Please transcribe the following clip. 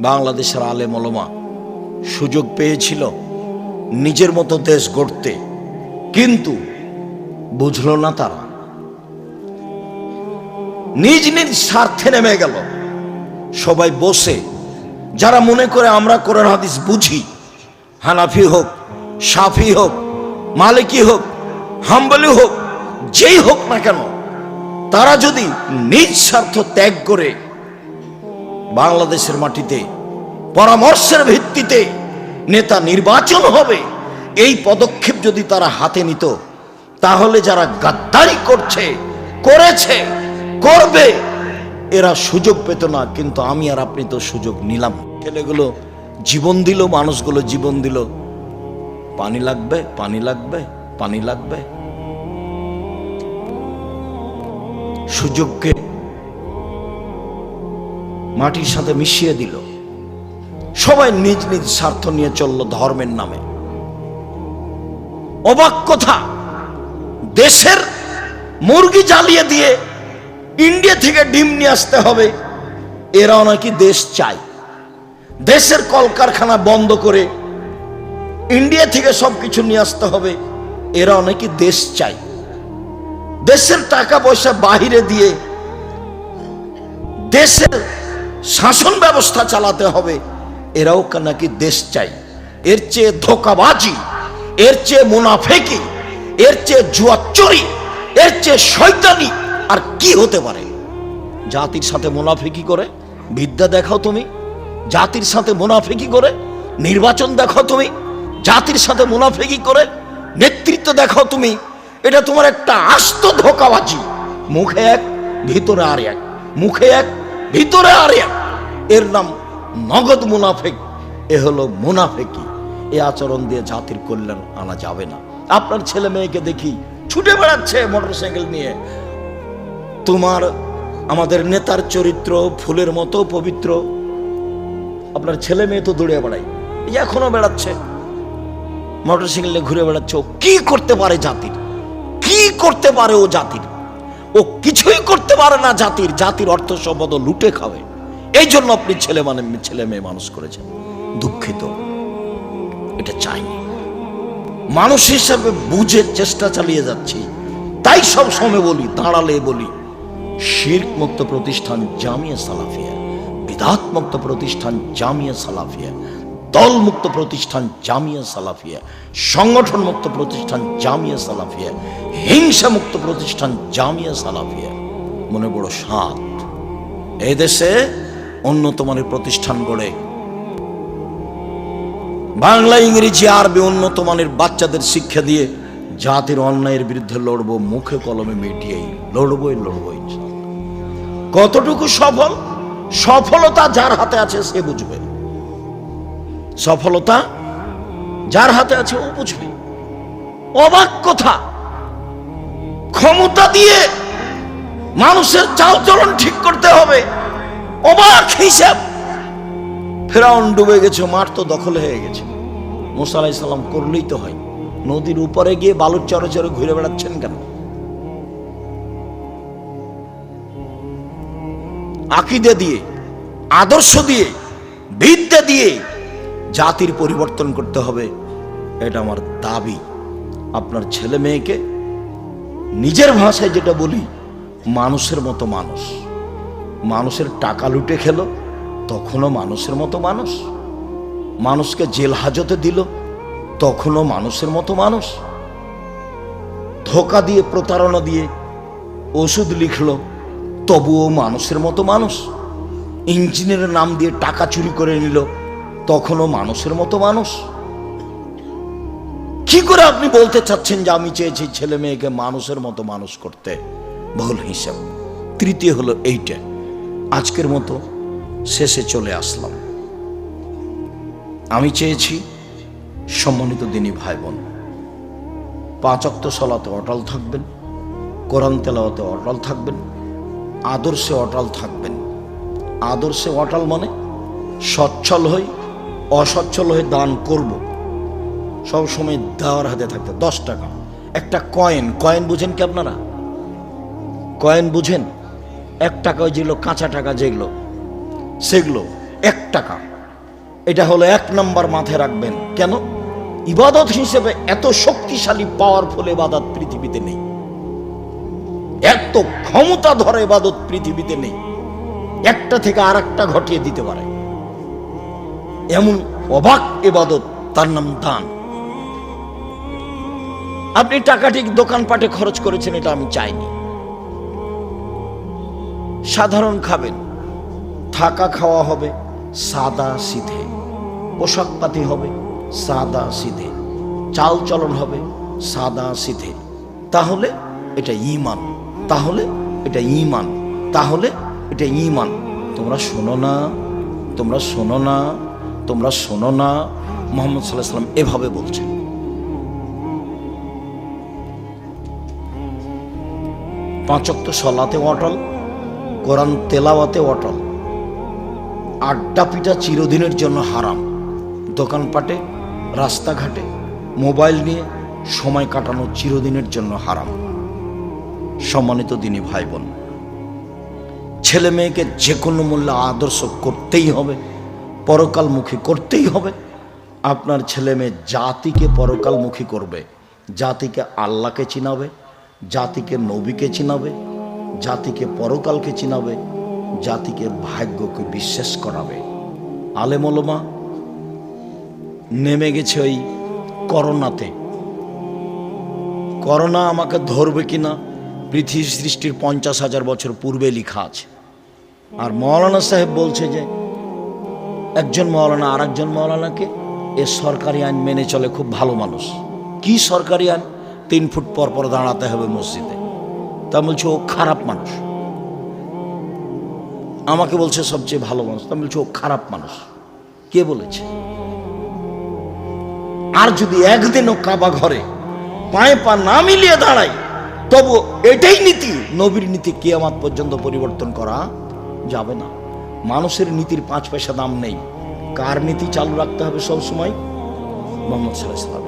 বাংলাদেশের আলেম ওলমা সুযোগ পেয়েছিল নিজের মতো দেশ গড়তে। কিন্তু বুঝলো না তারা। নিজ নিজ স্বার্থে নেমে গেল। সবাই বসে। যারা মনে করে আমরা কোরআন হাদিস বুঝি, হানাফি হোক, সাফি হোক, মালিকি হোক, হাম্বলি হোক, যেই হোক না কেন, তারা যদি নিজ স্বার্থ ত্যাগ করে বাংলাদেশের মাটিতে, পরামর্শের ভিত্তিতে নেতা নির্বাচন হবে, এই পদক্ষেপ যদি তারা হাতে নিত, তাহলে যারা গাদ্দারি করছে, করেছে, করবে, এরা সুযোগ পেত না, কিন্তু আমি আর আপনি তো সুযোগ নিলাম। ছেলেগুলো জীবন দিল, মানুষগুলো জীবন দিল। পানি লাগবে পানি লাগবে পানি লাগবে। সুযোগকে মাটির সাথে মিশিয়ে দিল। সবাই নিজ নিজ স্বার্থ নিয়ে চলল ধর্মের নামে। অবাক কথা, দেশের মুরগি জ্বালিয়ে দিয়ে ইন্ডিয়া থেকে ডিম নিয়ে আসতে হবে, এরাও নাকি দেশ চায়। দেশের কলকারখানা বন্ধ করে ইন্ডিয়া থেকে সবকিছু নিয়ে আসতে হবে, এরাও নাকি দেশ চায়। দেশের টাকা পয়সা বাহিরে দিয়ে দেশের শাসন ব্যবস্থা চালাতে হবে। এরাও নাকি দেশ চাই। এর চেয়ে ধোকাবাজি, এর চেয়ে মুনাফেকি, এর চেয়ে জুয়াচুরি এর চেয়ে শয়তানি আর কি হতে পারে? জাতির সাথে মুনাফেকি করে বিদ্যা দেখাও তুমি। জাতির সাথে মুনাফেকি করে নির্বাচন দেখাও তুমি। জাতির সাথে মুনাফেকি করে নেতৃত্ব দেখাও তুমি। এটা তোমার একটা আস্ত ধোকাবাজি। মুখে এক, ভিতরে আর এক। মুখে এক ভিতরে আর এক এর নাম নগদ মুনাফেক। এ হলো মুনাফেকি। এ আচরণ দিয়ে জাতির কল্যাণ আনা যাবে না। আপনার ছেলে মেয়েকে দেখি ছুটে বেড়াচ্ছে মোটরসাইকেল নিয়ে। তোমার, আমাদের নেতার চরিত্র, ফুলের মতো পবিত্র। আপনার ছেলে মেয়ে তো দৌড়ে এই এখনও বেড়াচ্ছে। মোটরসাইকেল নিয়ে ঘুরে বেড়াচ্ছে। কি করতে পারে জাতির? কি করতে পারে ও জাতির? ও কিছুই করতে পারে না জাতির। জাতির অর্থ সম্পদ লুটে খাবে। এই জন্য আপনি ছেলে মানে ছেলে মেয়ে মানুষ করেছেন। দুঃখিত। এটা চাইনি মানুষ হিসাবে বুঝে চেষ্টা চালিয়ে যাচ্ছি। তাই সব সময় বলি, দাঁড়ালে বলি শির্ক মুক্ত প্রতিষ্ঠান জামিয়া সালাফিয়া বিদাত মুক্ত প্রতিষ্ঠান জামিয়া সালাফিয়া। দল মুক্ত প্রতিষ্ঠান জামিয়া সালাফিয়া সংগঠন মুক্ত প্রতিষ্ঠান জামিয়া সালাফিয়া হিংসা মুক্ত প্রতিষ্ঠান জামিয়া সালাফিয়া। মনে বড় সাত। এই দেশে উন্নত মানের প্রতিষ্ঠান গড়ে। বাংলা, ইংরেজি, আরবি উন্নত মানের বাচ্চাদের শিক্ষা দিয়ে জাতির অন্যায়ের বিরুদ্ধে লড়বো, মুখে কলমে মিটিয়েই। লড়বই লড়বই। কতটুকু সফল? সফলতা যার হাতে আছে সে বুঝবে। সফলতা যার হাতে আছে ও বুঝবে। অবাক কথা। ক্ষমতা দিয়ে মানুষের চালচলন ঠিক করতে হবে। অবাক হিসাব। ফেরাউন ডুবে গেছে, মাঠ তো দখল হয়ে গেছে। মুসা আলাহি সাল্লাম করলেই তো হয়। নদীর উপরে গিয়ে বালুর চরে চরে ঘুরে বেড়াচ্ছেন কেন? আকিদে দিয়ে, আদর্শ দিয়ে, বিদ্যা দিয়ে জাতির পরিবর্তন করতে হবে। এটা আমার দাবি। আপনার ছেলে মেয়েকে নিজের ভাষায় যেটা বলি, মানুষের মতো মানুষ। মানুষের টাকা লুটে খেলো, তখনও মানুষের মতো মানুষ। মানুষকে জেল হাজতে দিল, তখনও মানুষের মতো মানুষ। ধোকা দিয়ে, প্রতারণা দিয়ে ওষুধ লিখল, তবুও মানুষের মতো মানুষ। ইঞ্জিনিয়ারের নাম দিয়ে টাকা চুরি করে নিল তখনও মানুষের মতো মানুষ। কি করে আপনি বলতে চাচ্ছেন যে আমি চেয়েছি ছেলে মেয়েকে মানুষের মতো মানুষ করতে? ভুল হিসাব। তৃতীয় হলো এইটা। আজকের মতো শেষে চলে আসলাম। আমি চেয়েছি সম্মানিত দিনী ভাই বোন পাঁচ অক্ত সলাতে অটল থাকবেন, কোরআন তেলাওয়াতে অটল থাকবেন, আদর্শে অটল থাকবেন। আদর্শে অটল মানে সচ্ছল হই অসচ্ছল হয়ে দান করব। সব সময় দেওয়ার হাতে থাকতে দশ টাকা। একটা কয়েন। কয়েন বুঝেন কি আপনারা? কয়েন বুঝেন? এক টাকা ওই যেগুলো কাঁচা টাকা যেগুলো, সেগুলো এক টাকা। এটা হলো এক নাম্বার মাথায় রাখবেন। কেন? ইবাদত হিসেবে এত শক্তিশালী পাওয়ার পাওয়ারফুল ইবাদত পৃথিবীতে নেই। এত ক্ষমতা ধরে ইবাদত পৃথিবীতে নেই। একটা থেকে আর একটা ঘটিয়ে দিতে পারে। এমন অবাক এবাদত তার নাম দান। আপনি টাকা টাকাটি দোকানপাটে খরচ করেছেন, এটা আমি চাইনি। সাধারণ খাবেন, থাকা খাওয়া হবে, সাদা সিধে। পোশাক পাতি হবে, সাদা সিধে। চাল চলন হবে, সাদা সিধে। তাহলে এটা ইমান তাহলে এটা ইমান তাহলে এটা ইমান তোমরা শোনো না, তোমরা শোনো না। তোমরা শোনো না, মোহাম্মদ সাল্লাহ সাল্লাম এভাবে বলছেন। পাঁচক্ত সলাতে অটল, কোরআন তেলাওয়াতে অটল। আড্ডা পিটা চিরদিনের জন্য হারাম। দোকানপাটে, রাস্তাঘাটে, মোবাইল নিয়ে সময় কাটানো চিরদিনের জন্য হারাম। সম্মানিত দিনী ভাই বোন ছেলে মেয়েকে যে কোনো মূল্যে আদর্শ করতেই হবে। পরকালমুখী করতেই হবে। আপনার ছেলে মেয়ে জাতিকে পরকালমুখী করবে। জাতিকে আল্লাহকে চিনাবে, জাতিকে নবীকে চিনাবে, জাতিকে পরকালকে চিনাবে, জাতিকে ভাগ্যকে বিশ্বাস করাবে। আলেমলমা, নেমে গেছে ওই করোনাতে। করোনা আমাকে ধরবে কিনা পৃথিবী সৃষ্টির পঞ্চাশ হাজার বছর পূর্বে লেখা আছে। আর মৌলানা সাহেব বলছে যে একজন মৌলানা আর একজন মৌলানাকে, এ সরকারি আইন মেনে চলে খুব ভালো মানুষ। কি সরকারি আইন? তিন ফুট পর পর দাঁড়াতে হবে মসজিদে। তা বলছে, ও খারাপ মানুষ। আমাকে বলছে সবচেয়ে ভালো মানুষ। তা বলছে, ও খারাপ মানুষ। কে বলেছে? আর যদি একদিনও কাবা ঘরে পায়ে পা না মিলিয়ে দাঁড়ায় তবু এটাই নীতি। নবীর নীতি কিয়ামাত পর্যন্ত পরিবর্তন করা যাবে না। মানুষের নীতির পাঁচ পয়সা দাম নেই। কার নীতি চালু রাখতে হবে সবসময় মোহাম্মদ সাল্লাহ